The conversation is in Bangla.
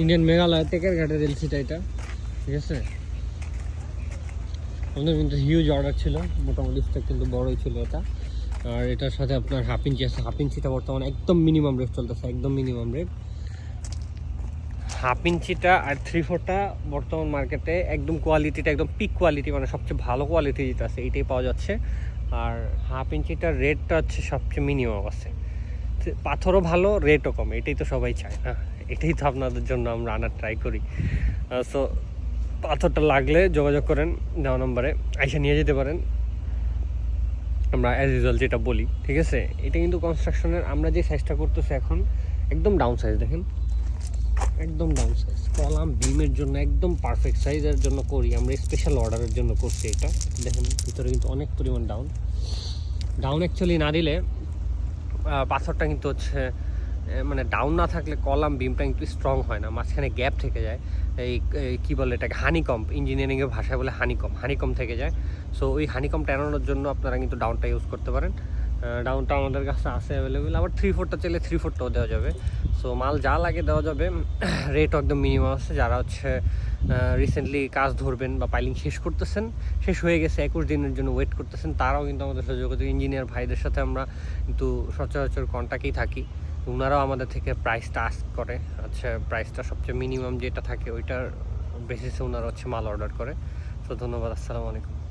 ইন্ডিয়ান মেঘালয় টেকের ঘাটের এলসিটা এটা, ঠিক আছে? আমাদের কিন্তু হিউজ অর্ডার ছিল, মোটামুটি কিন্তু বড়ই ছিল এটা। আর এটার সাথে আপনার হাফ ইঞ্চি আছে হাফ ইঞ্চিটা বর্তমানে একদম মিনিমাম রেট চলতেছে, একদম মিনিমাম রেট হাফ ইঞ্চিটা আর থ্রি ফোরটা বর্তমান মার্কেটে একদম কোয়ালিটিটা একদম পিক কোয়ালিটি মানে সবচেয়ে ভালো কোয়ালিটি যেটা আছে এটাই পাওয়া যাচ্ছে। আর হাফ ইঞ্চিটার রেটটা হচ্ছে সবচেয়ে মিনিমাম আছে। পাথরও ভালো রেটও কম, এটাই তো সবাই চায় না এটাই তো আপনাদের জন্য আমরা আনার ট্রাই করি। সো পাথরটা লাগলে যোগাযোগ করেন, দেওয়া নম্বরে, আইসা নিয়ে যেতে পারেন। আমরা অ্যাজ ইউজুয়াল যেটা বলি, ঠিক আছে? এটা কিন্তু কনস্ট্রাকশনের আমরা যে সাইজটা করতেছি এখন, একদম ডাউন সাইজ দেখেন। একদম ডাউন সাইজ কলাম বিমের জন্য একদম পারফেক্ট সাইজের জন্য করি, আমরা স্পেশাল অর্ডারের জন্য করছি এটা। দেখেন, ভিতরে কিন্তু অনেক পরিমাণ ডাউন ডাউন অ্যাকচুয়ালি না দিলে পাথরটা কিন্তু হচ্ছে মানে ডাউন না থাকলে কলাম, বিমটা কিন্তু স্ট্রং হয় না। মাঝখানে গ্যাপ থেকে যায়। এই কী বলে এটাকে? হানিকম্প ইঞ্জিনিয়ারিংয়ের ভাষায় বলে হানিকম হানিকম থেকে যায়। সো ওই হানিকম এড়ানোর জন্য আপনারা কিন্তু ডাউনটা ইউজ করতে পারেন। ডাউনটা আমাদের কাছে আছে অ্যাভেলেবেল আবার থ্রি ফোরটা চাইলে থ্রি ফোরটাও দেওয়া যাবে। সো মাল যা লাগে দেওয়া যাবে। রেটও একদম মিনিমাম আছে। যারা হচ্ছে রিসেন্টলি কাজ ধরবেন বা পাইলিং শেষ করতেছেন, শেষ হয়ে গেছে, একুশ দিনের জন্য ওয়েট করতেছেন, তারাও কিন্তু আমাদের সাথে যোগাযোগ। ইঞ্জিনিয়ার ভাইদের সাথে আমরা কিন্তু সচরাচর কন্ট্যাক্টেই থাকি। ওনারাও আমাদের থেকে প্রাইসটা আস্ক করে। হচ্ছে প্রাইসটা সবচেয়ে মিনিমাম যেটা থাকে, ওইটার বেসিসে ওনারা হচ্ছে মাল অর্ডার করে। তো ধন্যবাদ। আসসালামু আলাইকুম।